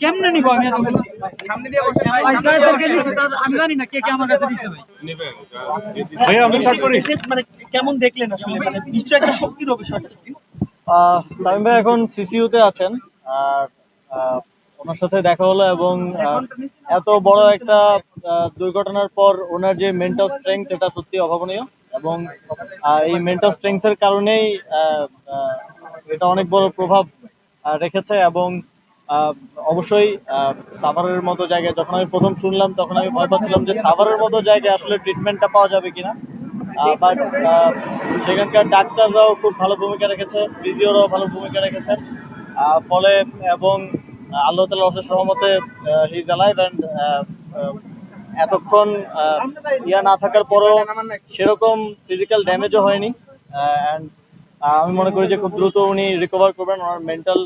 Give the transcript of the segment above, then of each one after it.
কেমনে নিবো আমি আমি জানি না কে কে আমার কাছে দিতে ভাই মানে কেমন দেখলেন আসলে? মানে নিশ্চয় একটা শক্তির বিষয়টা আহ, তামিম ভাই এখন সিসিউতে আছেন। আর আহ, ওনার সাথে দেখা হলো এবং এত বড় একটা দুর্ঘটনার পর ওনার যে মেন্টাল স্ট্রেংথ এটা সত্যি অভাবনীয় এবং এই মেন্টাল স্ট্রেংথের কারণেই এটা অনেক বড় প্রভাব রেখেছে এবং অবশ্যই সাভারের মতো জায়গায় যখন আমি প্রথম শুনলাম, তখন আমি ভয় পাচ্ছিলাম যে সাভারের মতো জায়গায় আসলে ট্রিটমেন্টটা পাওয়া যাবে কিনা। বাট সেখানকার ডাক্তাররাও খুব ভালো ভূমিকা রেখেছে ফিজিওরাও ভালো ভূমিকা রেখেছেন ফলে এবং আল্লাহ তালা অশেষ সহমতে হিজ অ্যালাইভ অ্যান্ড এতক্ষণ ইয়া না থাকার পরেও সেরকম ফিজিক্যাল ড্যামেজও হয়নি। অ্যান্ড আমি মনে করি যে খুব দ্রুত উনি রিকভার করবেন। ওনার মেন্টাল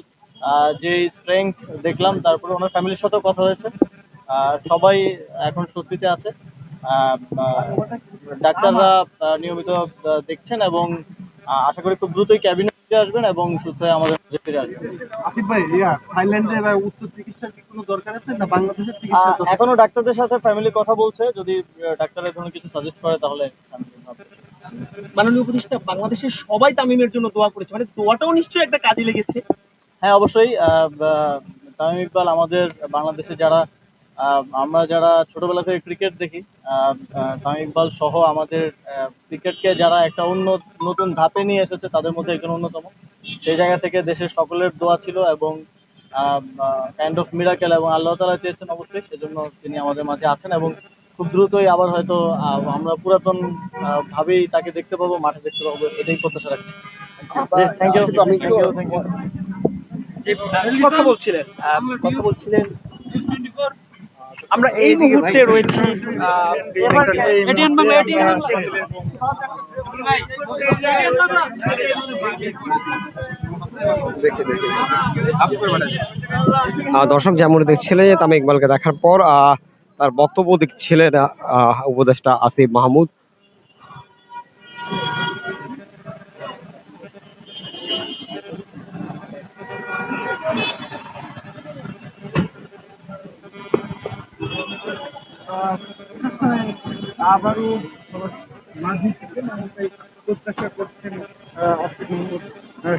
যে স্ট্রেংথ দেখলাম, তারপরে ওনার ফ্যামিলির সাথেও কথা হয়েছে। সবাই এখন স্বস্তিতে আছে। ডাক্তাররা নিয়মিত দেখছেন এবং আশা করি খুব দ্রুতই ক্যাবিনেটে আসবেন এবং সুস্থ হয়ে আমাদের মাঝে ফিরে আসবেন। আসিফ ভাই ইয়া থাইল্যান্ডে বা উচ্চ চিকিৎসার কি কোনো দরকার আছে না বাংলাদেশের চিকিৎসা এখনও ডাক্তারদের সাথে ফ্যামিলি কথা বলছে। যদি ডাক্তারের কোনো কিছু সাজেস্ট করে তাহলে মাননীয় উপদেষ্টা বাংলাদেশের সবাই তামিমের জন্য দোয়া করেছে। মানে দোয়াটাও নিশ্চয়ই একটা কাজে লেগেছে। হ্যাঁ অবশ্যই তামিম ইকবাল আমাদের বাংলাদেশে যারা আমরা যারা ছোটবেলা থেকে ক্রিকেট দেখি তামিম ইকবাল সহ আমাদের ক্রিকেটকে যারা একটা অন্য নতুন ধাপে নিয়ে এসেছে তাদের মধ্যে একজন অন্যতম। সেই জায়গা থেকে দেশের সকলের দোয়া ছিল এবং কাইন্ড অফ মিরাকেল এবং আল্লাহ তালা চেয়েছেন অবশ্যই সেজন্য তিনি আমাদের মাঝে আছেন এবং খুব দ্রুতই আবার হয়তো আমরা পুরাতন ভাবেই তাকে দেখতে পাবো মাঠে দেখতে পাবো এটাই প্রত্যাশা রাখছি। থ্যাংক ইউ থ্যাংক ইউ কথা বলছিলেন। কথা বলছিলেন। আমরা এই মুহূর্তে রয়েছি দর্শক যেমন দেখছিলেন যে তামিম ইকবালকে দেখার পর আহ, তার বক্তব্য দেখছিলেন আহ, উপদেষ্টা আসিফ মাহমুদ। আবারও মাঝি থেকে প্রত্যাশা করছেন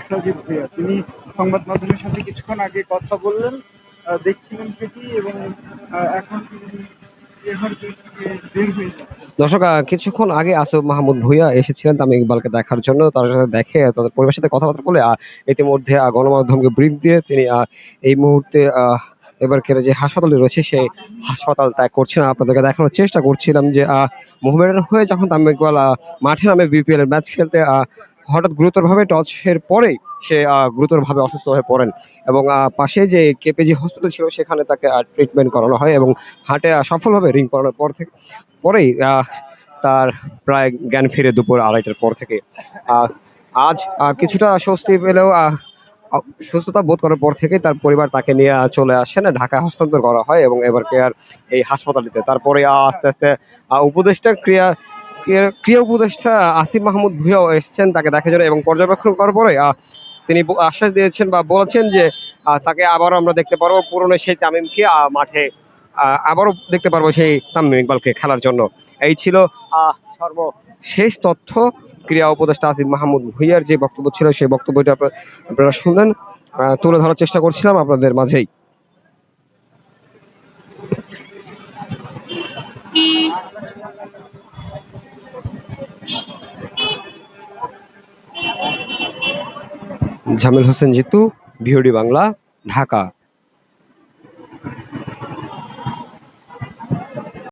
সজীব তিনি সংবাদ মাধ্যমের সাথে কিছুক্ষণ আগে কথা বললেন দেখছিলেন সেটি এবং এখন দর্শক কিছুক্ষণ আগে আসিফ মাহমুদ ভুইয়া এসেছিলেন তামিম ইকবালকে দেখার জন্য। তার সাথে দেখে, তাদের পরিবারের সাথে কথাবার্তা বলে ইতিমধ্যে গণমাধ্যমকে ব্রিফ দিয়ে তিনি এই মুহূর্তে এবার কেন যে হাসপাতালে রয়েছে, সেই হাসপাতাল ত্যাগ করছেন আপনাদেরকে দেখানোর চেষ্টা করছিলাম যে মোহামেডান হয়ে যখন তামিম মাঠে নামে বিপিএল এর ম্যাচ খেলতে হঠাৎ গুরুতরভাবে টচের পরেই সে গুরুতরভাবে অসুস্থ হয়ে পড়েন এবং পাশে যে কেপিজি হসপিটাল ছিল, সেখানে তাকে ট্রিটমেন্ট করানো হয় এবং হাটে সফলভাবে রিং করানোর পর থেকে, পরেই তার প্রায় জ্ঞান ফিরে দুপুর আড়াইটার পর থেকে। আজ কিছুটা স্বস্তি পেলেও সুস্থতা বোধ করার পর থেকে তার পরিবার তাকে নিয়ে চলে আসেন, ঢাকায় হস্তান্তর করা হয় এবং এবার কেয়ার এই হাসপাতালটিতে। তারপরে আস্তে আস্তে উপদেষ্টা ক্রিয়া, ক্রিয়া- উপদেষ্টা আসিফ মাহমুদ ভুঁইয়াও এসেছেন তাকে দেখার জন্য এবং পর্যবেক্ষণ করার পরে তিনি আশ্বাস দিয়েছেন বা বলেছেন যে তাকে আবারও আমরা দেখতে পারব পুরনো সেই তামিমকে মাঠে আবারও দেখতে পারব সেই তামিম ইকবালকে খেলার জন্য। এই ছিল সর্বশেষ তথ্য। ক্রিয়া উপদেষ্টা আসিফ মাহমুদ ভুইয়ার যে বক্তব্য ছিল, সেই বক্তব্যটা আপনারা- শুনলেন। তুলে ধরার চেষ্টা করছিলাম আপনাদের মাঝেই। জামিল হোসেন জিতু, ভিওডি বাংলা, ঢাকা।